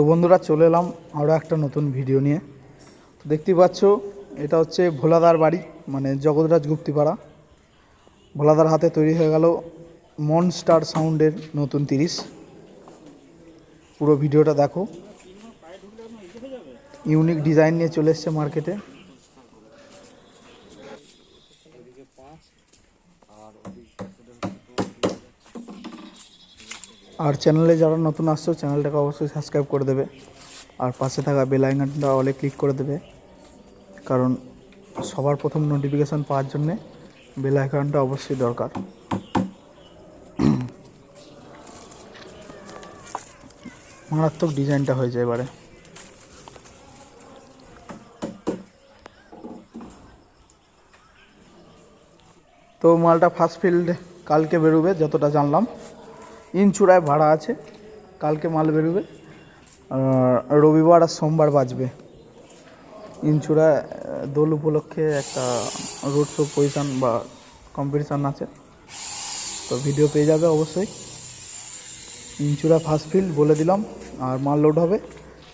তো বন্ধুরা চলে এলাম আরও একটা নতুন ভিডিও নিয়ে। তো দেখতেই পাচ্ছ, এটা হচ্ছে ভোলাদার বাড়ি মানে জগৎরাজ গুপ্তিপাড়া। ভোলাদার হাতে তৈরি হয়ে গেল মনস্টার সাউন্ডের নতুন তিরিশ। পুরো ভিডিওটা দেখো। ইউনিক ডিজাইন নিয়ে চলে এসছে মার্কেটে আর চ্যানেলে যারা নতুন আসছো, চ্যানেলটাকে অবশ্যই সাবস্ক্রাইব করে দেবে। আর পাশে থাকা বেল আইকনটা অলে ক্লিক করে দেবে। কারণ সবার প্রথম নোটিফিকেশান পাওয়ার জন্যে বেল আইকনটা অবশ্যই দরকার। মারাত্মক ডিজাইনটা হয়েছে এবারে। তো মালটা ফার্স্ট ফিল্ড কালকে বেরোবে, যতটা জানলাম। ইনচূড়ায় ভাড়া আছে। কালকে মাল বেরোবে। রবিবার আর সোমবার বাজবে। ইনচূড়ায় আহ, দোল উপলক্ষে একটা রোড শো পজিশন বা কম্পিটিশান আছে। তো ভিডিও পেয়ে যাবে অবশ্যই। ইনচূড়া ফার্স্ট ফিল্ড বলে দিলাম আর মাল লোড হবে।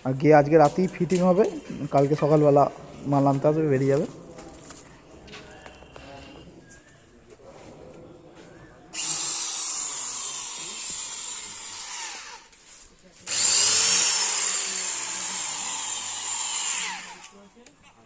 আর গিয়ে আজকে রাতেই ফিটিং হবে। কালকে সকালবেলা মাল আনতে আসবে বেরিয়ে যাবে।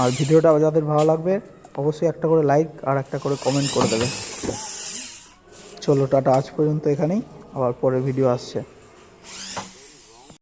আর ভিডিওটা যাদের ভালো লাগবে, অবশ্যই একটা করে লাইক আর একটা করে কমেন্ট করে দেবে। চলো টাটা, আজ পর্যন্ত এখানেই, আবার পরে ভিডিও আসছে।